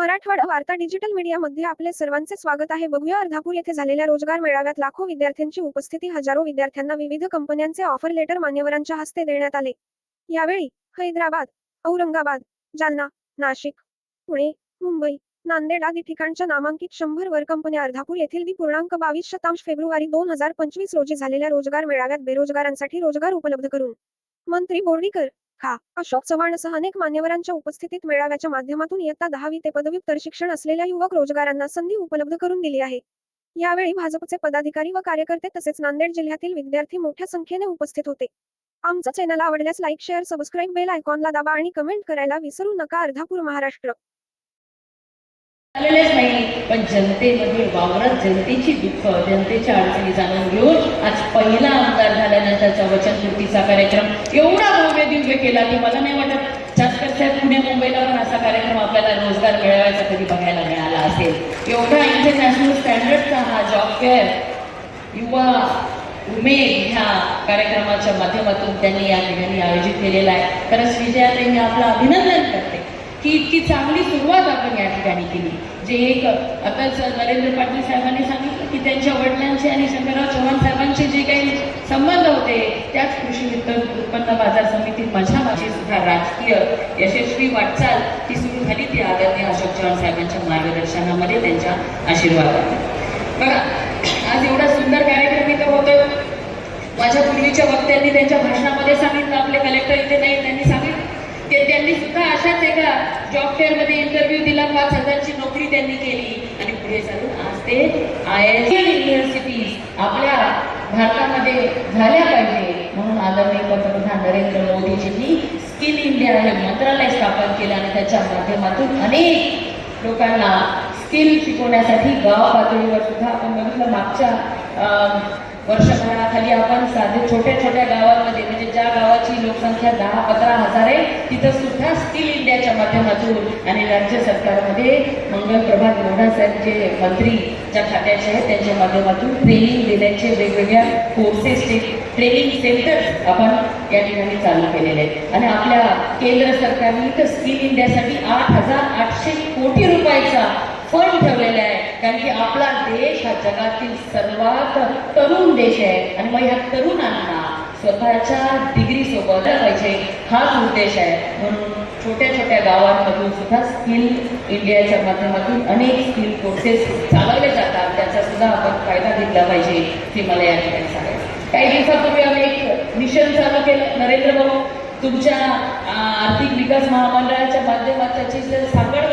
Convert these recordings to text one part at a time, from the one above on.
मराठवाडा वार्ता डिजिटल मीडियामध्ये आपले सर्वांचे स्वागत आहे. बघूया अर्धापूर येथे झालेल्या रोजगार मेळाव्यात लाखो विद्यार्थ्यांची उपस्थिती. हजारो विद्यार्थ्यांना विविध कंपन्यांचे ऑफर लेटर मान्यवरांच्या हस्ते देण्यात आले. यावेळी हैदराबाद औरंगाबाद जालना नाशिक पुणे मुंबई नांदेड आदी ठिकाणच्या नामांकित शंभर वर कंपन्या अर्धापूर येथील दी पूर्णांक बावीस शतांश फेब्रुवारी दोन हजार पंचवीस रोजी झालेल्या रोजगार मेळाव्यात बेरोजगारांसाठी रोजगार उपलब्ध करून. मंत्री बोर्डीकर खा अशोक चव्हाणसह अनेक मान्यवरांच्या उपस्थितीत मेळाव्याच्या माध्यमातून इयत्ता दहावी ते पदव्युत्तर शिक्षण असलेल्या युवक रोजगारांना संधी उपलब्ध करून दिली आहे. यावेळी भाजपचे पदाधिकारी व कार्यकर्ते तसेच नांदेड जिल्ह्यातील विद्यार्थी मोठ्या संख्येने उपस्थित होते. आमचा चॅनल आवडल्यास लाईक शेअर सबस्क्राईब बेल आयकॉनला दाबा आणि कमेंट करायला विसरू नका. अर्धापूर महाराष्ट्र. आलेलेच नाही पण जनतेमध्ये वावरत जनतेची दुःख जनतेच्या अडचणी जाणून घेऊन आज पहिला आमदार झाल्यानंतरचा वचनपूर्तीचा कार्यक्रम एवढा भव्य दिव्य केला की मला नाही वाटत जास्त साहेब पुणे मुंबईला पण असा कार्यक्रम आपल्याला रोजगार मिळवायचा कधी बघायला मिळाला असेल. एवढा इंटरनॅशनल स्टँडर्डचा हा जॉब फेअर युवा उमेद ह्या कार्यक्रमाच्या माध्यमातून त्यांनी या ठिकाणी आयोजित केलेला आहे. खरंच विजयाताई मी आपलं अभिनंदन करते. की इतकी चांगली सुरुवात आपण या ठिकाणी केली. जे एक आता नरेंद्र पाटील साहेबांनी सांगितलं की त्यांच्या वडिलांचे आणि शंकरराव चव्हाण साहेबांचे जे काही संबंध होते त्याच कृषी वित्त उत्पन्न बाजार समितीत माझ्या माझी सुद्धा राजकीय यशस्वी वाटचाल ती सुरू झाली. ती आदरणीय अशोक चव्हाण साहेबांच्या मार्गदर्शनामध्ये त्यांच्या आशीर्वादाने बघा आज एवढा सुंदर कार्यक्रम इथं होतो माझ्या पूर्वीच्या वक्त्यांनी त्यांच्या भाषणामध्ये सांगितलं आपले कलेक्टर इथे नाही त्यांनी ते त्यांनी सुद्धा अशाच एका जॉब फेअरमध्ये इंटरव्ह्यू दिला पाच हजारची नोकरी त्यांनी केली. आणि पुढे चालून आज ते आय एस युनिव्हर्सिटीज आपल्या भारतामध्ये झाल्या पाहिजे. म्हणून आदरणीय पंतप्रधान नरेंद्र मोदीजींनी स्किल इंडिया हे मंत्रालय स्थापन केलं आणि त्याच्या माध्यमातून अनेक लोकांना स्किल शिकवण्यासाठी गाव पातळीवर सुद्धा आपण बघितलं मागच्या वर्षभराखाली आपण साधे छोट्या छोट्या गावांमध्ये म्हणजे ज्या गावाची लोकसंख्या दहा पंधरा हजार आहे तिथं सुद्धा स्किल इंडियाच्या माध्यमातून आणि राज्य सरकारमध्ये मंगल प्रभात लोढा जे मंत्री ज्या खात्याचे आहेत त्यांच्या माध्यमातून ट्रेनिंग देण्याचे वेगवेगळ्या कोर्सेसचे ट्रेनिंग सेंटर्स आपण या ठिकाणी चालू केलेले आहेत. आणि आपल्या केंद्र सरकारने तर स्किल इंडियासाठी आठ हजार आठशे कोटी रुपयाचा फंड ठेवलेला आहे. कारण की आपला देश हा जगातील सर्वात तरुण देश आहे. आणि मग ह्या तरुणांना स्वतःच्या डिग्री सोबत पाहिजे हाच उद्देश आहे. म्हणून छोट्या छोट्या गावांमधून सुद्धा स्किल इंडियाच्या माध्यमातून अनेक स्किल कोर्सेस चालवले जातात. त्याचा सुद्धा आपण फायदा घेतला पाहिजे हे मला या ठिकाणी सांगायचं काही दिवसापूर्वी आम्ही एक मिशन चालू केलं. नरेंद्र भाऊ तुमच्या आर्थिक विकास महामंडळाच्या माध्यमात जर सांगड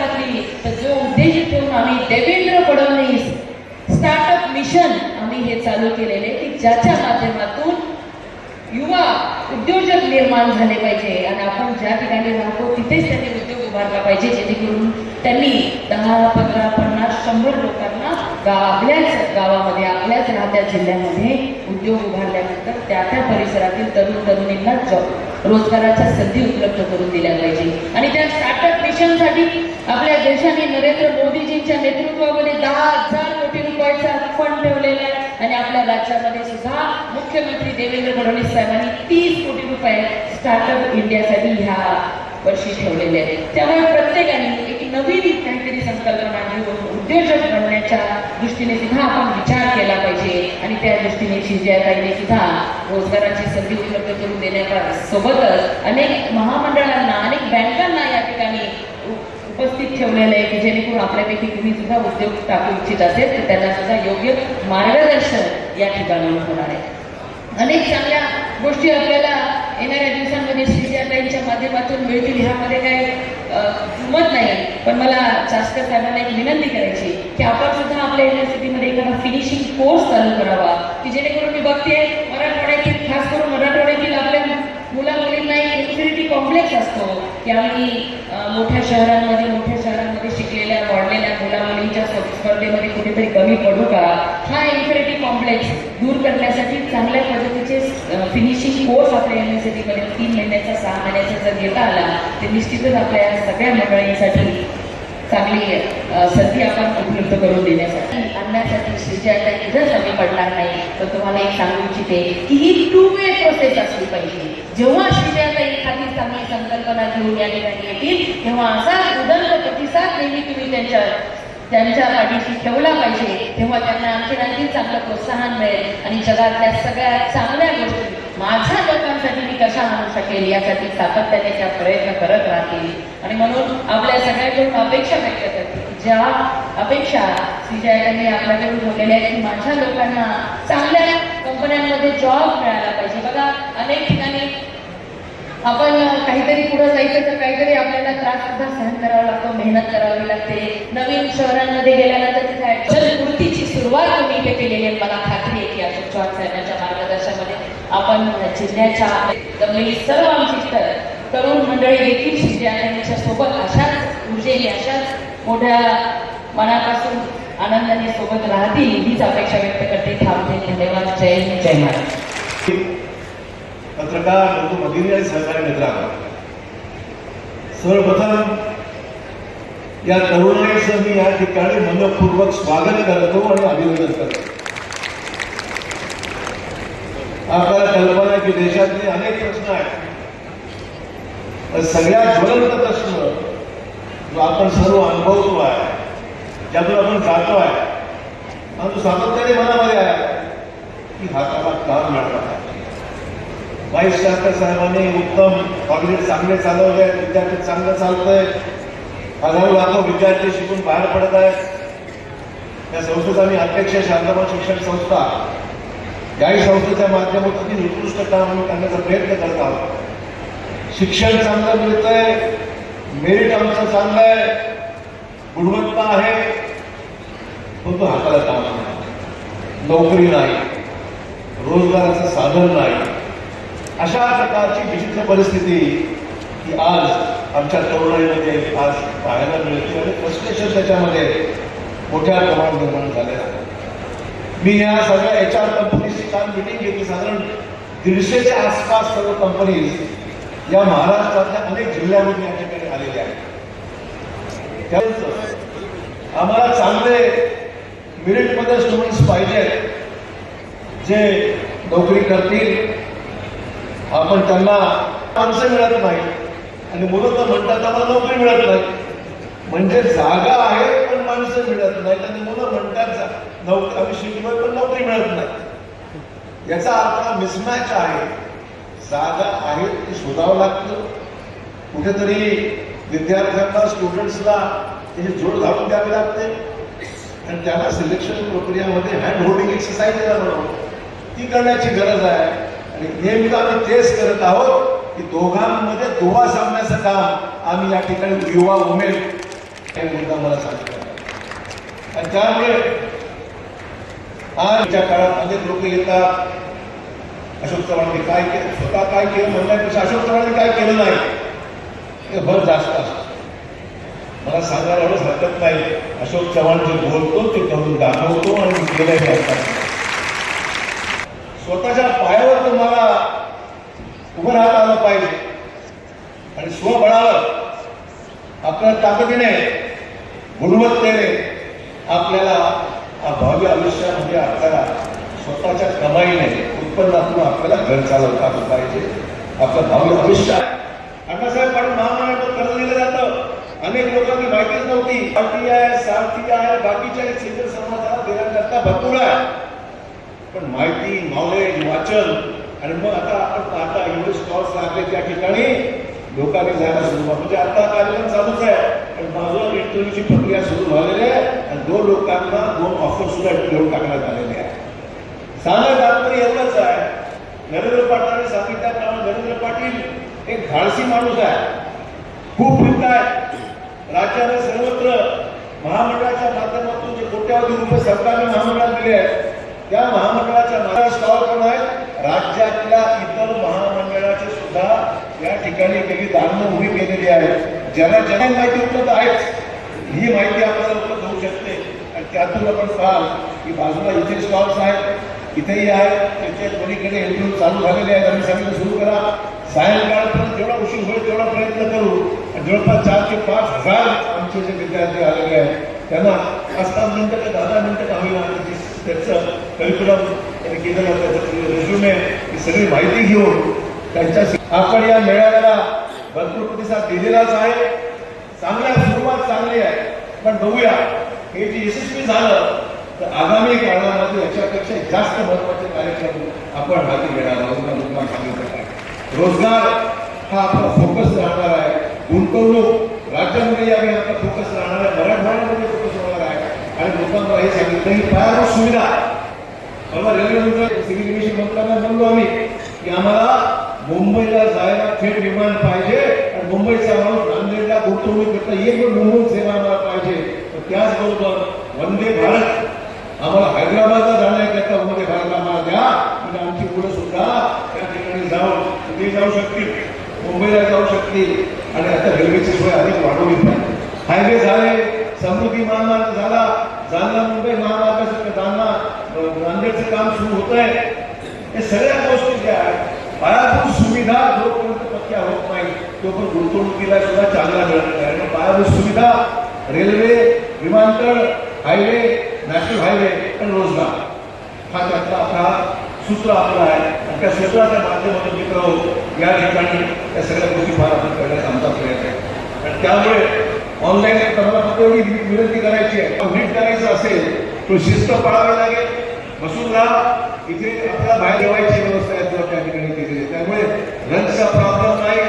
जो ठेवून आम्ही देवेंद्र फडणवीस स्टार्टअप मिशन आम्ही हे चालू केलेले की ज्याच्या माध्यमातून युवा उद्योजक निर्माण झाले पाहिजे. आणि आपण ज्या ठिकाणी राहतो तिथेच त्यांनी उद्योग उभारला पाहिजे जेणेकरून त्यांनी दहा पंधरा पन्नास शंभर लोकांना गा- आपल्याच गावामध्ये आपल्याच राहत्या जिल्ह्यामध्ये उद्योग उभारल्यानंतर त्या त्या परिसरातील तरुण तरुणींना जॉब रोजगाराच्या संधी उपलब्ध करून दिल्या पाहिजे. आणि त्या स्टार्टअप शिक्षणासाठी आपल्या देशाने नरेंद्र मोदीजींच्या नेतृत्वामध्ये दहा हजार कोटी रुपयाचा फंड ठेवलेला आहे. आणि आपल्या राज्यामध्ये सुद्धा मुख्यमंत्री देवेंद्र फडणवीस साहेबांनी तीस कोटी रुपये स्टार्टअप इंडियासाठी ह्या वर्षी ठेवलेले आहेत. त्यामुळे प्रत्येकाने एक नवीन काहीतरी संकल्पना घेऊन उद्योजक बनण्याच्या दृष्टीने सुद्धा आपण विचार केला पाहिजे. आणि त्या दृष्टीने शिजयाताईने सुद्धा रोजगाराची संधी उपलब्ध करून देण्याच्या सोबतच अनेक महामंडळांना अनेक बँकांना या उपस्थित ठेवलेलं आहे की जेणेकरून आपल्यापैकी तुम्ही सुद्धा उद्योग टाकू इच्छित असेल तर त्यांना सुद्धा योग्य मार्गदर्शन या ठिकाणी होणार आहे. अनेक चांगल्या गोष्टी आपल्याला येणाऱ्या दिवसांमध्ये श्रीजाताईंच्या माध्यमातून मिळतील. ह्यामध्ये काही मत नाही. पण मला चास्कर साहेबांना एक विनंती करायची की आपण सुद्धा आपल्या युनिव्हर्सिटीमध्ये एखादा फिनिशिंग कोर्स चालू करावा की जेणेकरून मी बघते मराठवाड्यातील खास करून मराठवाड्यातील आपल्या मुला मुलींना एक इन्फिनिटी कॉम्प्लेक्स असतो. की आम्ही मोठ्या शहरांमध्ये मोठ्या शहरांमध्ये शिकलेल्या वाढलेल्या मुला मुलींच्या स्पर्धेमध्ये कुठेतरी कमी पडू का? हा इन्फिनिटी कॉम्प्लेक्स दूर करण्यासाठी चांगल्या पद्धतीचे फिनिशिंग कोर्स आपल्या युनिव्हर्सिटीमध्ये तीन महिन्याचा सहा महिन्याचा जर घेता आला तर निश्चितच आपल्या सगळ्या मंडळींसाठी चांगली संधी आपण उपलब्ध करून देण्यासाठी. आणण्यासाठी श्रीजाताई जर कमी पडणार नाही. तर तुम्हाला एक सांगू इच्छिते की ही टू वे प्रोसेस असली पाहिजे. जेव्हा श्रीजाताई एखादी चांगली संकल्पना घेऊन या ठिकाणी येतील. तेव्हा असा उदंड प्रतिसाद नेहमी तुम्ही त्यांच्या त्यांच्या पाठीशी ठेवला पाहिजे. तेव्हा त्यांना आणखी आणखी चांगलं प्रोत्साहन मिळेल. आणि जगातल्या सगळ्यात चांगल्या गोष्टी माझ्या लोकांसाठी मी कशा आणू शकेल यासाठी सातत्याने त्या प्रयत्न करत राहतील. आणि म्हणून आपल्या सगळ्याकडून अपेक्षा व्यक्त करते ज्या अपेक्षा श्रीजयांनी आपल्याकडून ठेवलेल्या आहेत की माझ्या लोकांना चांगल्या कंपन्यांमध्ये जॉब मिळाला पाहिजे. बघा अनेक ठिकाणी आपण काहीतरी पुढे जायचं तर काहीतरी आपल्याला त्रास सुद्धा सहन करावा लागतो मेहनत करावी लागते. नवीन शहरांमध्ये गेल्यानंतर तिथे जलपूर्तीची सुरुवात तुम्ही इथे केलेली आहे. मला खात्री आहे की अशोक चव्हाण साहेबांच्या मार्गदर्शनामध्ये आपण जिल्ह्याच्या जमलेली सर्व आमची त- तरुण मंडळी देखील शिवजयांच्या सोबत अशाच ऊर्जेने अशाच मोठ्या मनापासून आनंदाने सोबत राहतील हीच अपेक्षा व्यक्त करते. थांबते. धन्यवाद. जय जय महाराज पत्रकार बंधू भगिनी आणि सहकारी मित्रांनो सर्वप्रथम या तरुणाईचं मी या ठिकाणी मनपूर्वक स्वागत करतो आणि अभिवादन करतो. आपल्याला कल्पना की देशातले अनेक प्रश्न आहेत. सगळ्यात ज्वलंत प्रश्न जो आपण सर्व अनुभवतो आहे ज्यातून आपण जातो आहे आणि तो सातत्याने मनामध्ये आहे की हाताला काम मिळाला आहे. वाईस शास्त्र साहेबांनी उत्तम कॉलेज चांगले चालवले आहेत विद्यार्थी चांगलं चालतंय. हजारो लाखो विद्यार्थी शिकून बाहेर पडत आहेत. या संस्थेचा मी अध्यक्ष शांतबा शिक्षण संस्था. याही संस्थेच्या माध्यमातून उत्कृष्ट काम आम्ही करण्याचा प्रयत्न करत आहोत. शिक्षण चांगलं मिळतंय मेरिट आमचं चांगलं आहे. गुणवत्ता आहे. परंतु हाताला काम नाही. नोकरी नाही. रोजगाराचं साधन नाही. अशा प्रकारची विचित्र परिस्थिती की आज आमच्या तरुणाईमध्ये आज पाहायला मिळते आणि फ्रस्ट्रेशन त्याच्यामध्ये मोठ्या प्रमाणात निर्माण झालेलं आहे. मी या सगळ्या एच आर कंपनीची काल मिटिंग घेतली. साधारण दीडशेच्या आसपास सर्व कंपनीज या महाराष्ट्रातल्या अनेक जिल्ह्यामध्ये या ठिकाणी आलेल्या आहेत. त्यानंतर आम्हाला चांगले मिरिटमध्ये स्टुडंट्स पाहिजे जे नोकरी करतील आपण त्यांना माणसं मिळत नाही आणि मुलं तर म्हणतात त्यांना नोकरी मिळत नाही. म्हणजे जागा आहे पण माणसं मिळत नाही आणि मुलं म्हणतात नोकरी आम्ही शिकलोय पण नोकरी मिळत नाही. याचा अर्थ मिसमॅच आहे. जागा आहे ते शोधावं लागतं. कुठेतरी विद्यार्थ्यांना स्टुडंट्सला त्याची जोड घालून द्यावी लागते. आणि त्यांना सिलेक्शन प्रक्रियामध्ये हँड होल्डिंग एक्सरसाइज ती करण्याची गरज आहे. आणि नेमकं आम्ही तेच करत आहोत की दोघांमध्ये दुवा सामन्याचं काम आम्ही या ठिकाणी युवा उमेद हे मुद्दा मला सांगितलं आणि त्यामुळे आजच्या काळात अनेक लोक येतात. अशोक चव्हाणांनी काय केलं? स्वतः काय केलं? म्हणण्यापेक्षा अशोक चव्हाणांनी काय केलं नाही? हे भर जास्त असतं. मला सांगायला एवढंच हरकत नाही. अशोक चव्हाण जे बोलतो ते करून दाखवतो आणि केलंय असतात स्वतःच्या पायावर उभं राहता आलं पाहिजे. आणि स्वबळावर आपल्या ताकदीने गुणवत्तेने आपल्याला भावी आयुष्यामध्ये आपल्याला स्वतःच्या कमाईने उत्पन्नातून आपल्याला घर चालवता आलं पाहिजे. आपलं भावी आयुष्य अण्णासाहेब पाटील महामंडळाचं कर्ज दिलं जातं. अनेक लोकांनी माहितीच नव्हती पार्टी आहे सारथी आहे बाकीच्या सिंगल समाजाला देण्याकरता भरपूर आहे. पण माहिती नॉलेज वाचन आणि मग आता आपण पाहता एवढे स्टॉल्स लागले त्या ठिकाणी. लोकांनी जायला सुरुवात म्हणजे आता कार्यक्रम चालूच आहे. पण बाजूला इंटरव्ह्यूची प्रक्रिया सुरू झालेली आहे. आणि दोन लोकांना दोन ऑफर सुद्धा घेऊन टाकण्यात आलेले आहे. सांगा तात्पर्य एवढंच आहे. नरेंद्र पाटलांनी सांगितल्याप्रमाणे नरेंद्र पाटील एक धाडसी माणूस आहे. खूप फिरत आहे. राज्याने सर्वत्र महामंडळाच्या माध्यमातून जे कोट्यावधी रुपये सरकारने महामंडळाला दिले आहेत त्या महामंडळाच्या महाराज स्टॉल पण आहेत. राज्यातल्या इतर महामंडळाचे सुद्धा या ठिकाणी वेगळी दानं उभी केलेली आहे. ज्याला ज्यांना माहिती उपलब्ध आहेच. ही माहिती आपल्याला उपलब्ध होऊ शकते. आणि त्यातून आपण पाहाल की बाजूला इथे स्टॉल्स आहेत इथेही आहेत इथे दोन्हीकडे इंटरव्ह्यू चालू झालेले आहेत. आम्ही सांगितलं सुरू करा. सायंकाळपर्यंत जेवढा उशीर होईल तेवढा प्रयत्न करू. आणि जवळपास चार ते पाच हजार आमचे जे विद्यार्थी आलेले आहेत त्यांना पाच पाच मिनिटं का दहा दहा मिनिटं का होईना त्याचं करिक्युलम त्यांनी केलेलं त्याचं रेझ्युमे ही सगळी माहिती घेऊन त्यांच्या आपण या मेळाव्याला भरपूर प्रतिसाद दिलेलाच आहे. चांगल्या सुरुवात चांगली आहे. पण बघूया हे जे यशस्वी झालं तर आगामी काळामध्ये याच्यापेक्षा जास्त महत्त्वाचे कार्यक्रम आपण हाती घेणार आहोत. सांगितलं आहे. रोजगार हा आपला फोकस राहणार आहे. गुंतवणूक राज्यामध्ये यावेळी आपला फोकस राहणार आहे. मराठवाड्यामध्ये फोकस होणार आहे. आणि लोकांना हे सांगितलं ही पायाभूत सुविधा परवा रेल्वे मंत्री सिव्हिल एव्हिएशन मंत्र्यांना म्हणलो आम्ही की आम्हाला मुंबईला जायला थेट विमान पाहिजे आणि मुंबईचा माणूस नांदेडला गुंतवणूक करता एक पण मुंबई सेवा आम्हाला पाहिजे. तर त्याचबरोबर वंदे भारत. आम्हाला हैदराबादला जाण्याकरता वंदे भारत आम्हाला द्या. म्हणजे आमची मुलं सुद्धा त्या ठिकाणी जाऊन ते जाऊ शकतील. मुंबईला जाऊ शकतील. आणि आता रेल्वेची सोय अधिक वाढवली पाहिजे. हायवे झाले समृद्धी महामार्ग झाला. जालना मुंबई महामार्ग जालना अं, नांदेडचं काम सुरू होत आहे हे सगळ्या गोष्टी ज्या आहेत पायाभूत सुविधा जोपर्यंत पक्क्या होत नाही तोपर्यंत गुंतवणुकीला सुद्धा चालना मिळत नाही. पायाभूत सुविधा रेल्वे विमानतळ हायवे नॅशनल हायवे आणि रोज़गार. हा त्यातला हा सूत्र आपला आहे. त्या सूत्राच्या माध्यमातून मित्र या ठिकाणी त्या सगळ्या गोष्टी फार आपण करण्याचा आमचा प्रयत्न आहे. आणि त्यामुळे ऑनलाईन तुम्हाला फक्त एवढी विनंती करायची आहे. नीट करायचं असेल तो शिस्त पाळावी लागेल. बसून इथे आपल्याला बाहेर जेवायची व्यवस्था आहे तुला त्या ठिकाणी केलेली आहे. त्यामुळे लंचचा प्रॉब्लेम नाही.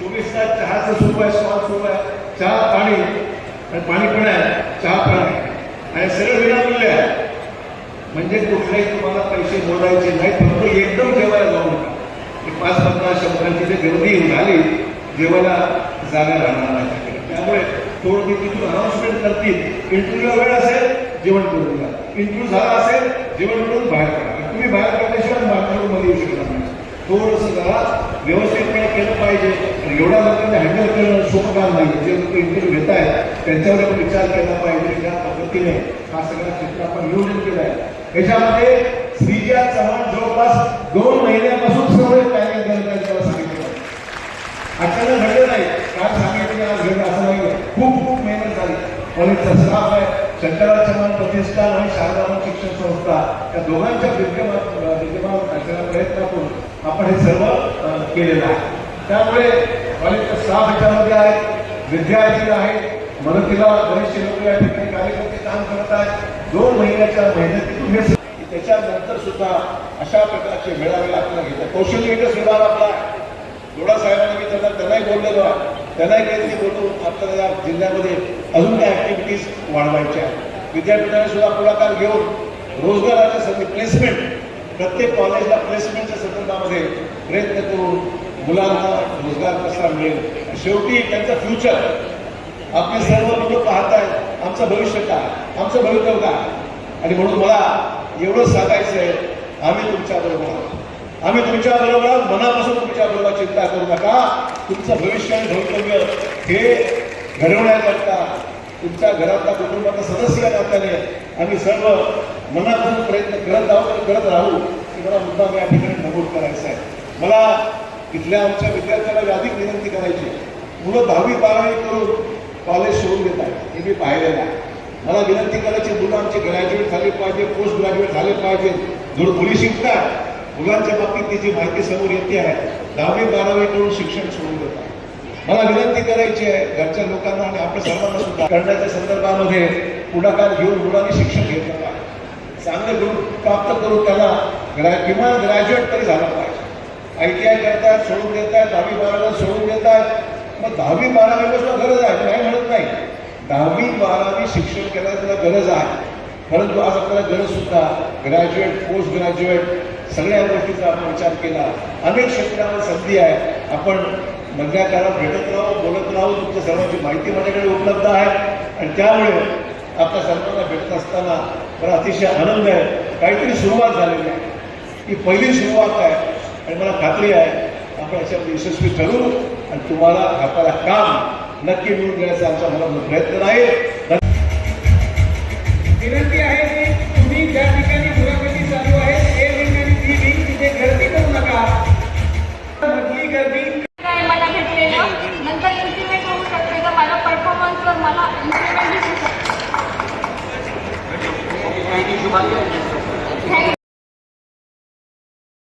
चोवीस तास चहाचं सुरू आहे स्वाद सुरू आहे. चहा पाणी. आणि पाणी पण आहे. चहा पण आहे. आणि सगळं विनामूल्य आहे. म्हणजे कुठल्याही तुम्हाला पैसे मोजायचे नाही फक्त एकदम जेवायला जाऊ नका. पाच पन्नास शंभरांची जे गर्दी झाली जेवायला जागा राहणार नाही. त्यामुळे थोडं मी तिथून अनाउन्समेंट करतील. इंटरव्ह्यू वेळ असेल जेवण करून घ्या. इंटरव्ह्यू झाला असेल जेवण करून बाहेर काढा. तुम्ही बाहेर पडल्याशिवाय मार्केटमध्ये येऊ शकणार नाही. थोडंसं जरा व्यवस्थितपणे केलं पाहिजे. आणि एवढ्या लोकांना हँडल करणं सोपं काम नाही. जे लोक इंटरव्ह्यू घेत आहेत त्यांच्यावर आपण विचार केला पाहिजे त्या पद्धतीने हा सगळा चित्र आपण नियोजन केलं आहे. याच्यामध्ये श्रीजा चव्हाण जवळपास दोन महिन्यापासून सर्व प्लॅनिंग करण्याचं त्याला सांगितलं अचानक घडलं नाही. काल सांगितलं आज घडलं असं नाही खूप खूप मेहनत झाली. कॉलेजचा स्टाफ आहे. शंकरराव चव्हाण प्रतिष्ठान आणि शारदाराम शिक्षण संस्था या दोघांच्या विद्यमान विद्यमान असलेल्या प्रयत्नातून आपण हे सर्व केलेलं आहे. त्यामुळे कॉलेजच्या स्टाफ याच्यामध्ये आहेत विद्यार्थी आहेत मदतीला बरेचसे लोक या ठिकाणी कार्यकर्ते काम करत आहेत. दोन महिन्याच्या मेहनतीतून हे त्याच्यानंतर सुद्धा अशा प्रकारचे मेळावे आपल्याला घेतात. कौशल्य विकास आपला आहे. दोडा साहेबांना मी त्यांना त्यांनाही बोललेलो आहे. त्यांनाही काहीतरी बोलतो आता या जिल्ह्यामध्ये अजून काही ऍक्टिव्हिटीज वाढवायच्या आहेत? विद्यापीठाने सुद्धा पुढाकार घेऊन रोजगाराच्या संधी प्लेसमेंट प्रत्येक कॉलेजला प्लेसमेंटच्या संदर्भामध्ये प्रयत्न करून मुलांना रोजगार कसा मिळेल? शेवटी त्यांचं फ्युचर आपले सर्व लोक पाहत आहेत आमचं भविष्य काय? आमचं भवितव्य काय? आणि म्हणून मला एवढं सांगायचं आहे आम्ही तुमच्या बरोबर आहोत. आम्ही तुमच्या बरोबर मनापासून तुमच्या बरोबर चिंता करू नका. तुमचं भविष्य आणि भवितव्य हे घडवण्याकरता तुमच्या घरातला कुटुंबाचा सदस्य या नात्याने आम्ही सर्व मनापासून प्रयत्न करत आहोत करत राहू की मला मुद्दा या ठिकाणी नमूद करायचा आहे. मला इथल्या आमच्या विद्यार्थ्यांना अधिक विनंती करायची. आहे. मुलं दहावी बारावी करून कॉलेज सोडून देत आहेत. हे मी पाहिलेलं आहे. मला विनंती करायची मुलं आमचे ग्रॅज्युएट झाले पाहिजे पोस्ट ग्रॅज्युएट झाले पाहिजे. जर मुली शिकतात मुलांच्या बाबतीत ती जी माहिती समोर येते आहे दहावी बारावी करून शिक्षण सोडून देतात मला विनंती करायची आहे घरच्या लोकांना आणि आपल्या सर्वांना सुद्धा. करण्याच्या संदर्भामध्ये पुढाकार घेऊन मुलांनी शिक्षण घेतलं पाहिजे. चांगले गुण प्राप्त करून त्याला ग्रॅ किमान ग्रॅज्युएट तरी झालं पाहिजे. आय टी आय करतायत सोडून देत आहेत दहावी बारावीला सोडून देत आहेत मग दहावी बारावी सुद्धा गरज आहे नाही म्हणत नाही. दहावी बारावी शिक्षण करायला त्याला गरज आहे. परंतु आज आपल्याला गरज सुद्धा ग्रॅज्युएट पोस्ट ग्रॅज्युएट सगळ्या गोष्टीचा आपण विचार केला. अनेक क्षेत्रावर संधी आहे. आपण मधल्या काळात भेटत राहू बोलत राहू तुमच्या सर्वांची माहिती माझ्याकडे उपलब्ध आहे. आणि त्यामुळे आपल्या सर्वांना भेटत असताना मला अतिशय आनंद आहे. काहीतरी सुरुवात झालेली आहे. ही पहिली सुरुवात आहे. आणि मला खात्री आहे आपण याच्यामध्ये यशस्वी ठरू आणि तुम्हाला हाताला काम नक्की मिळून देण्याचा आमचा मला प्रयत्न राहील. परफॉर्मन्सवर मला इन्क्रीमेंट दिसू शकते